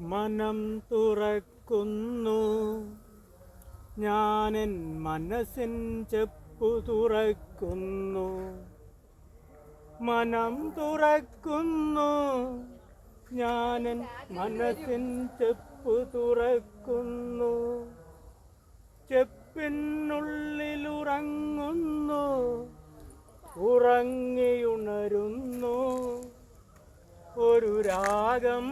മനം തുറക്കുന്നു. ഞാനെൻ മനസ്സിൻ ചെപ്പു തുറക്കുന്നു. മനം തുറക്കുന്നു. ഞാനൻ മനസ്സിൻ ചെപ്പു തുറക്കുന്നു. ചെപ്പിനുള്ളിലുറങ്ങുന്നു. ഉറങ്ങിയുണരുന്നു. ഒരു രാഗം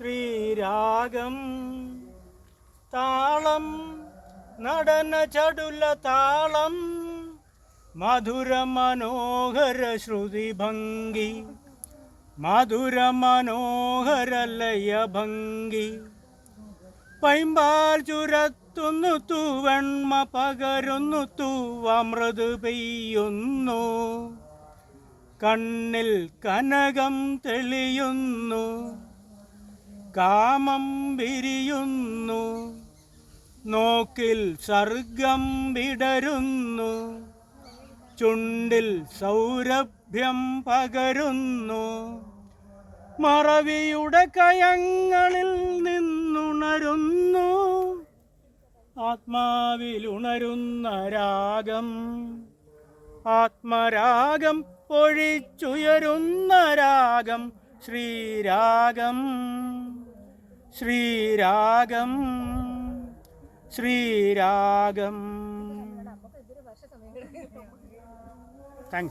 ശ്രീരാഗം. താളം നടന ചടുല താളം മധുര മനോഹര ശ്രുതി ഭംഗി മധുര മനോഹര ലയഭംഗി പൈമ്പാൽ ചുരത്തുന്നു തൂവെണ്മ പകരുന്നു തൂവമൃത് പെയ്യുന്നു. കണ്ണിൽ കനകം തെളിയുന്നു. കാമം വിരിയുന്നു. നോക്കിൽ സർഗം വിടരുന്നു. ചുണ്ടിൽ സൗരഭ്യം പകരുന്നു. മറവിയുടെ കയങ്ങളിൽ നിന്നുണരുന്നു. ആത്മാവിലുണരുന്ന രാഗം ആത്മരാഗം ഒഴിച്ചുയരുന്ന രാഗം ശ്രീരാഗം. ശ്രീരാഗം ശ്രീരാഗം. താങ്ക്സ്